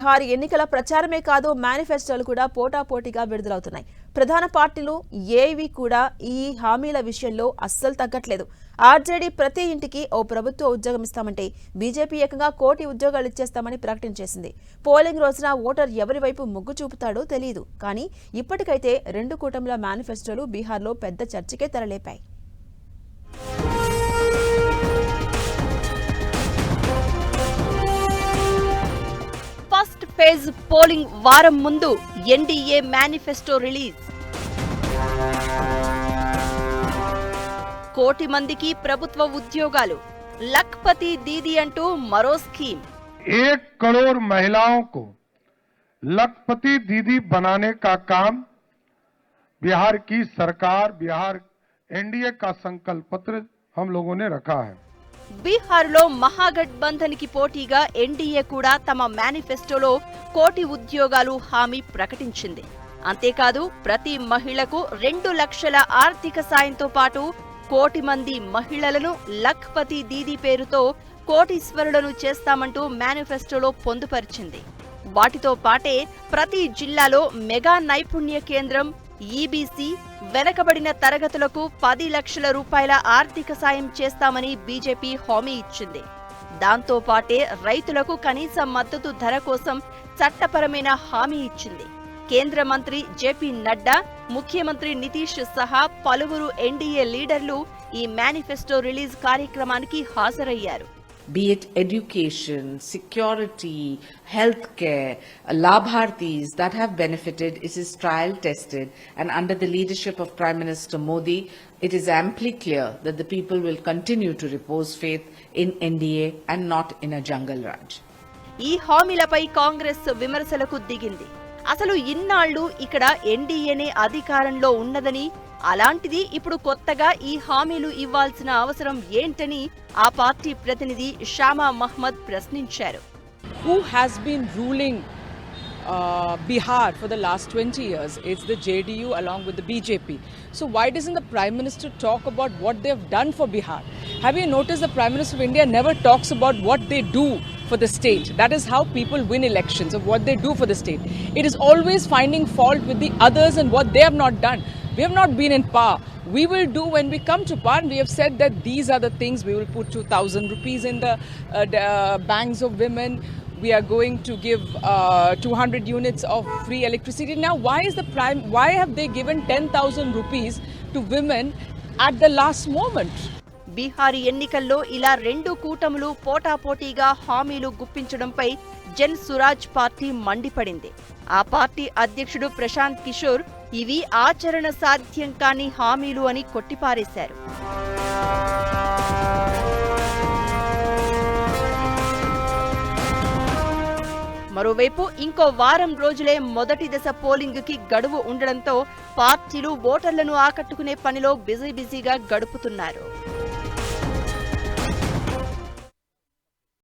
బీహార్ ఎన్నికల ప్రచారమే కాదు మేనిఫెస్టోలు కూడా పోటాపోటీగా విడుదలవుతున్నాయి. ప్రధాన పార్టీలు ఏవి కూడా ఈ హామీల విషయంలో అస్సలు తగ్గట్లేదు. ఆర్జేడీ ప్రతి ఇంటికి ఓ ప్రభుత్వ ఉద్యోగం ఇస్తామంటే బీజేపీ ఏకంగా కోటి ఉద్యోగాలు ఇచ్చేస్తామని ప్రకటన చేసింది. పోలింగ్ రోజున ఓటర్ ఎవరి వైపు మొగ్గు చూపుతాడో తెలియదు కానీ ఇప్పటికైతే రెండు కూటమిల మేనిఫెస్టోలు బీహార్లో పెద్ద చర్చకే తెరలేపాయి. ఫేజ్ పోలింగ్ వారం ముందు ఎన్డీఏ మేనిఫెస్టో రిలీజ్ కోటి మందికి ప్రభుత్వ ఉద్యోగాలు లఖ్పతి దీది అంటూ మరో స్కీమ్ एक करोड़ महिलाओं को लखपति दीदी बनाने का काम बिहार की सरकार बिहार एनडीए का संकल्प पत्र हम लोगों ने रखा है బీహార్లో మహాగఠబంధన్కి పోటీగా ఎన్డీఏ కూడా తమ మేనిఫెస్టోలో కోటి ఉద్యోగాలు హామీ ప్రకటించింది. అంతేకాదు ప్రతి మహిళకు రెండు లక్షల ఆర్థిక సాయంతో పాటు కోటి మంది మహిళలను లఖ్పతి దీదీ పేరుతో కోటీశ్వరులను చేస్తామంటూ మేనిఫెస్టోలో పొందుపరిచింది. వాటితో పాటే ప్రతి జిల్లాలో మెగా నైపుణ్య కేంద్రం ఈబీసీ వెనకబడిన తరగతులకు పది లక్షల రూపాయల ఆర్థిక సాయం చేస్తామని బీజేపీ హామీ ఇచ్చింది. దాంతో పాటే రైతులకు కనీస మద్దతు ధర కోసం చట్టపరమైన హామీ ఇచ్చింది. కేంద్ర మంత్రి జేపీ నడ్డా ముఖ్యమంత్రి నితీష్ సహా పలువురు ఎన్డీఏ లీడర్లు ఈ మేనిఫెస్టో రిలీజ్ కార్యక్రమానికి హాజరయ్యారు. Be it education, security, healthcare, labhartis that have benefited, it is trial tested and under the leadership of Prime Minister Modi, it is amply clear that the people will continue to repose faith in NDA and not in a jungle raj. ఈ హామీలపై కాంగ్రెస్ విమర్శలకు దిగింది అసలు ఇన్నాళ్ళు ఇక్కడ ఎన్డీఏనే అధికారంలో ఉన్నదని అలాంటిది ఇప్పుడు కొత్తగా ఈ హామీలు ఇవ్వాల్సిన అవసరం ఏంటని ఆ పార్టీ ప్రతినిధి షామా మహ్మద్ ప్రశ్నించారు who has been ruling uh, Bihar for the last 20 years. It's the JDU along with the BJP. So why doesn't the Prime Minister talk about what they've done for Bihar? Have you noticed the Prime Minister of India never talks about what they do for the state? That is how people win elections, of what they do for the state. It is always finding fault with the others and what they have not done. We have not been in power. We will do when we come to power. And we have said that these are the things we will put 2,000 rupees in the uh, d- uh, banks of women. We are going to give uh, 200 units of free electricity. Now, why is the prime? Why have they given 10,000 rupees to women at the last moment? Bihar ఎన్నికల్లో ఇలా రెండు కూటములు పోటాపోటీగా హామీలు గుప్పించడంపై Jan Suraaj party మండిపడింది. ఆ party అధ్యక్షుడు ప్రశాంత్ కిషోర్ ఇవి ఆచరణ సాధ్యం కాని హామీలు అని కొట్టిపారేశారు. మరోవైపు ఇంకో వారం రోజులే మొదటి దశ పోలింగ్కి గడువు ఉండడంతో పార్టీలు ఓటర్లను ఆకట్టుకునే పనిలో బిజీ బిజీగా గడుపుతున్నారు.